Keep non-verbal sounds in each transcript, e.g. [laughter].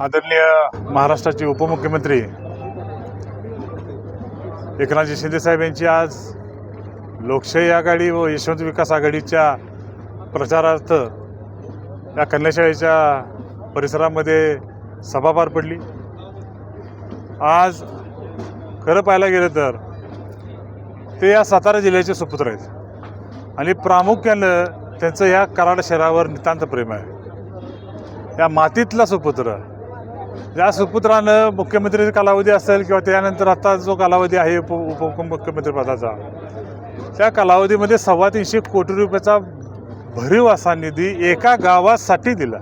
आदरणीय महाराष्ट्राचे उपमुख्यमंत्री एकनाथजी शिंदेसाहेब यांची आज लोकशाही आघाडी व यशवंत विकास आघाडीच्या प्रचारार्थ या कन्याशाळेच्या परिसरामध्ये सभा पार पडली. आज खरं पाहायला गेलं तर ते या सातारा जिल्ह्याचे सुपुत्र आहेत. आणि प्रामुख्यानं त्यांचं या कराड शहरावर नितांत प्रेम आहे. या मातीतला सुपुत्र ज्या सुपुत्रानं मुख्यमंत्री कालावधी असेल किंवा त्यानंतर आता जो कालावधी आहे उप उपमुख्यमंत्रीपदाचा त्या कालावधीमध्ये सव्वा तीनशे कोटी रुपयाचा भरीव असा निधी एका गावासाठी दिला.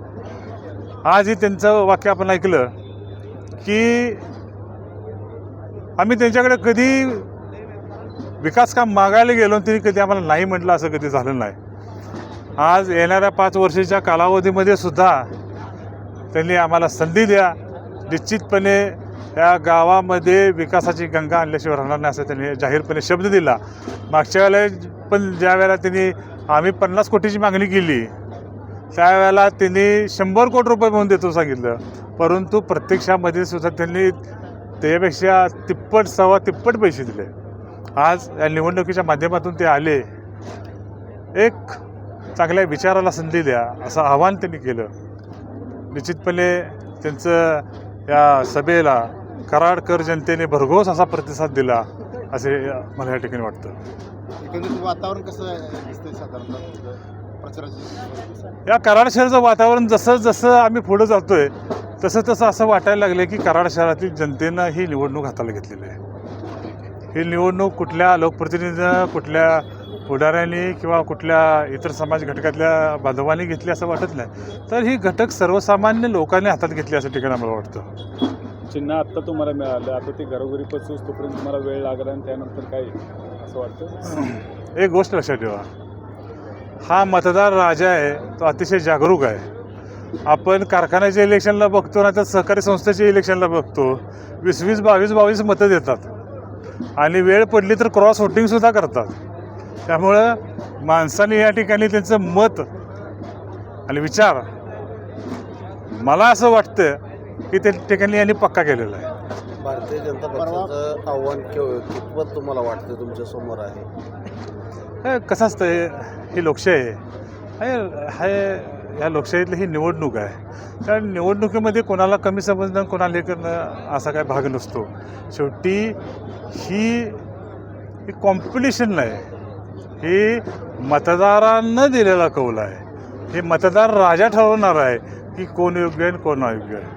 आजही त्यांचं वाक्य आपण ऐकलं की आम्ही त्यांच्याकडे कधी विकास काम मागायला गेलो तरी कधी आम्हाला नाही म्हटलं असं कधी झालं नाही. आज येणाऱ्या पाच वर्षाच्या कालावधीमध्ये सुद्धा त्यांनी आम्हाला संधी द्या. निश्चितपणे या गावामध्ये विकासाची गंगा आणल्याशिवाय राहणार नाही असं त्यांनी जाहीरपणे शब्द दिला. मागच्या वेळेला पण ज्या वेळेला त्यांनी आम्ही पन्नास कोटीची मागणी केली त्यावेळेला त्यांनी शंभर कोटी रुपये म्हणून देतो सांगितलं. परंतु प्रत्यक्षामध्ये सुद्धा त्यांनी त्यापेक्षा तिप्पट सव्वा तिप्पट पैसे दिले. आज या निवडणुकीच्या माध्यमातून ते आले. एक चांगल्या विचाराला संधी द्या असं आव्हान त्यांनी केलं. निश्चितपणे त्यांचं या सभेला कराडकर जनतेने भरघोस असा प्रतिसाद दिला असे मला या ठिकाणी वाटतं. एकंदरीत वातावरण कसं दिसतंय प्रचाराची या कराड शहराचं वातावरण जसं जसं आम्ही पुढं जातोय तसं तसं असं वाटायला लागलं की कराड शहरातील जनतेनं ही निवडणूक हाताला घेतलेली आहे. ही निवडणूक कुठल्या लोकप्रतिनिधीनं कुठल्या पुढाऱ्यांनी किंवा कुठल्या इतर समाज घटकातल्या बांधवांनी घेतली असं वाटत नाही. तर ही घटक सर्वसामान्य लोकांनी हातात घेतली असं ठिकाणी मला वाटतं. चिन्ह आत्ता तुम्हाला मिळालं. आता ते घरोघरी पोचूस तोपर्यंत तुम्हाला वेळ लागला आणि त्यानंतर काय? असं वाटतं? [clears throat] एक गोष्ट लक्षात ठेवा. हा मतदार राजा आहे तो अतिशय जागरूक आहे. आपण कारखान्याच्या इलेक्शनला बघतो ना तर सहकारी संस्थेच्या इलेक्शनला बघतो. वीस वीस बावीस बावीस मतं देतात. आणि वेळ पडली तर क्रॉस वोटिंगसुद्धा करतात. त्यामुळं माणसाने या ठिकाणी त्यांचं मत आणि विचार मला असं वाटतं की त्या ठिकाणी यांनी पक्का केलेला आहे. भारतीय जनता पक्षाचं आव्हान केव- कितपत तुम्हाला वाटतं तुमच्यासमोर आहे? हे कसं असतं हे ही लोकशाही आहे. हे ह्या लोकशाहीतली ही निवडणूक आहे. त्या निवडणुकीमध्ये कोणाला कमी समजणं कोणाला हे करणं असा काय भाग नसतो. शेवटी ही कॉम्पिटिशन नाही. ही मतदारांना दिलेला कौल आहे. हे मतदार राजा ठरवणार आहे की कोण योग्य आहे आणि कोण अयोग्य आहे.